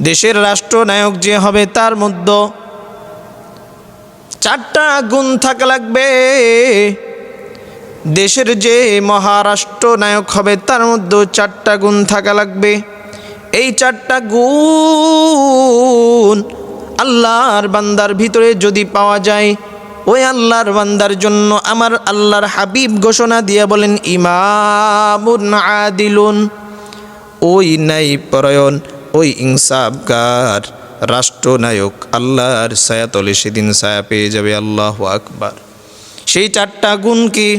দেশের রাষ্ট্রনায়ক যে হবে তার মধ্যে চারটা গুণ থাকা লাগবে। দেশের যে মহারাষ্ট্র নায়ক হবে তার মধ্যে চারটা গুণ থাকা লাগবে। এই চারটা গুণ আল্লাহর বান্দার ভিতরে যদি পাওয়া যায়, ওই আল্লাহর বান্দার জন্য আমার আল্লাহর হাবিব ঘোষণা দিয়ে বলেন, ইমামুন আদিলুন। ওই নাই পরায়ণ ওই ইনসাফগার রাষ্ট্রনায়ক, আল্লাহর ছায়াতলে সেদিন ছায়া পেয়ে যাবে আল্লাহ আকবার। সেই চারটা গুণ কি?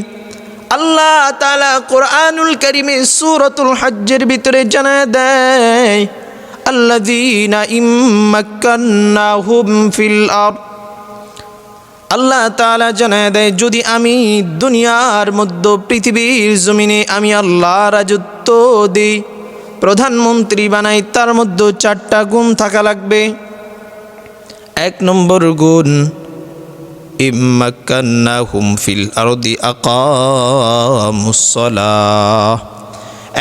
আল্লাহ তালা কোরআনুল করিমে সুরতুল হজ্জের ভিতরে জানা দেয়, আল্লাযীনা ইম্মাক্কান্নাহুম ফিল আরদ। আল্লাহ তাআলা জানায় দেয়, যদি আমি দুনিয়ার মধ্যে পৃথিবীর জমিনে আমি আল্লাহ রাজত্ব দিই প্রধানমন্ত্রী বানাই, তার মধ্যে চারটা গুণ থাকা লাগবে। এক নম্বর গুণ ইম্মাক্কান্নাহুম ফিল আরদি আকামুসসালাহ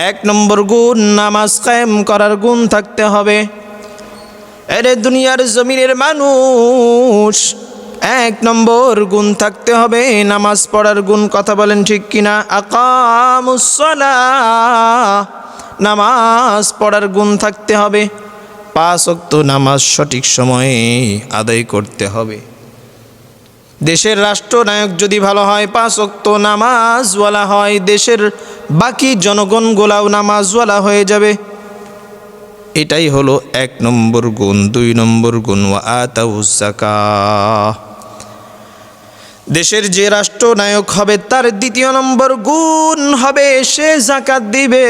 এক নম্বর গুণ, নামাজ কায়েম করার গুণ থাকতে হবে। এরে দুনিয়ার জমিনের মানুষ এক নম্বর গুণ থাকতে হবে, নামাজ পড়ার গুণ কথা বলেন ঠিক কিনা? আকামুসসালাহ নামাজ পড়ার গুণ থাকতে হবে, পাঁচ অক্ত নামাজ সঠিক সময়ে আদায় করতে হবে। দেশের রাষ্ট্রনায়ক যদি ভালো হয়, পাঁচ অক্ত নামাজওয়ালা হয়, দেশের বাকি জনগণগুলাও নামাজওয়ালা হয়ে যাবে। এটাই হলো এক নম্বর গুণ। দুই নম্বর গুণ, ওয়া আতাউজ্জাকা দেশের যে রাষ্ট্রনায়ক হবে তার দ্বিতীয় নম্বর গুণ হবে, সে জাকাত দিবে।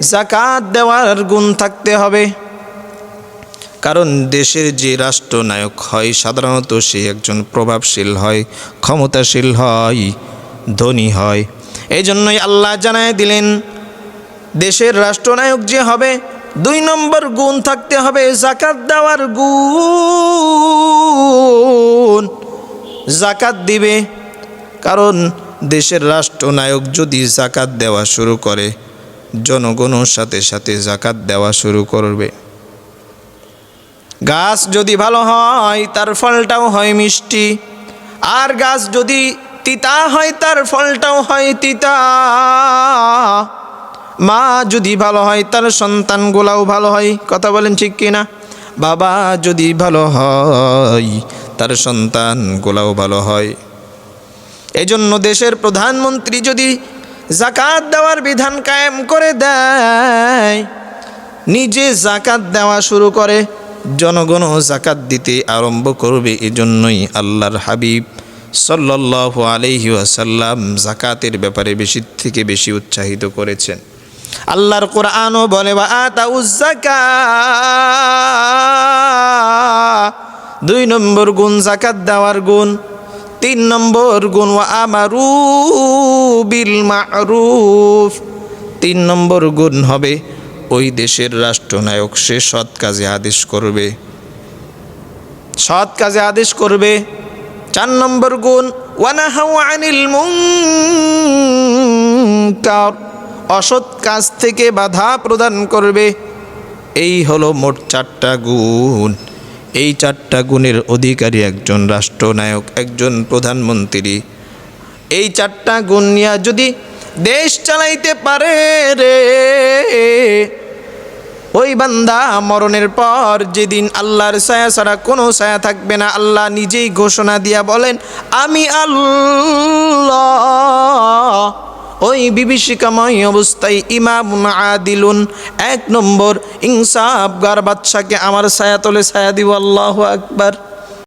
জাকাত দেওয়ার গুণ থাকতে হবে। কারণ দেশের যে রাষ্ট্রনায়ক হয়, সাধারণত সে একজন প্রভাবশীল হয়, ক্ষমতাশীল হয়, ধনী হয়। এই জন্যই আল্লাহ জানায় দিলেন, দেশের রাষ্ট্রনায়ক যে হবে, দুই নম্বর গুণ থাকতে হবে, জাকাত দেওয়ার গুণ। জাকাত দিবে। কারণ দেশের রাষ্ট্রনায়ক যদি জাকাত দেওয়া শুরু করে জনগণের সাথে সাথে জাকাত দেওয়া শুরু করবে। গাছ যদি ভালো হয়, তার ফলটাও হয় মিষ্টি। আর গাছ যদি তিতা হয়, তার ফলটাও হয় তিতা। মা যদি ভালো হয়, তার সন্তানগুলাও ভালো হয়। কথা বলেন ঠিক কিনা? বাবা যদি ভালো হয় তার সন্তানগুলাও ভালো হয়। এই জন্য দেশের প্রধানমন্ত্রী যদি জাকাত দেওয়ার বিধান কায়েম করে দেয়, নিজে জাকাত দেওয়া শুরু করে, জনগণও জাকাত দিতে আরম্ভ করবে। এজন্যই আল্লাহর হাবিব সাল্লাহ আলহি আসাল্লাম জাকাতের ব্যাপারে বেশি থেকে বেশি উৎসাহিত করেছেন। আল্লাহর কোরআনও বলে বা আতাউজ্জাকা দুই নম্বর গুণ জাকাত দেওয়ার গুণ, তিন নম্বর গুণ ওয়া আমারু বিল মারুফ। তিন নম্বর গুণ হবে, ওই দেশের রাষ্ট্রনায়ক সে সৎ কাজে আদেশ করবে। সৎ কাজে আদেশ করবে। চার নম্বর গুণ ওয়ানাহাউ আনিল অসৎ কাজ থেকে বাধা প্রদান করবে। এই হলো মোট চারটা গুণ। এই চারটা গুণের অধিকারী একজন রাষ্ট্রনায়ক, একজন প্রধানমন্ত্রী। এই চারটা গুণ নিয়ে যদি দেশ চালাইতে পারে রে, ওই বান্দা মরণের পর যেদিন আল্লাহর ছায়া ছাড়া কোনো ছায়া থাকবে না, আল্লাহ নিজেই ঘোষণা দিয়া বলেন, আমি আল্লাহ। ওই বিভীষিকাময় অবস্থায় ইমাম আদিলুন, এক নম্বর ইনসাফগার বাদশাকে আমার সায়াতলে ছায়া দিব, আল্লাহ আকবার।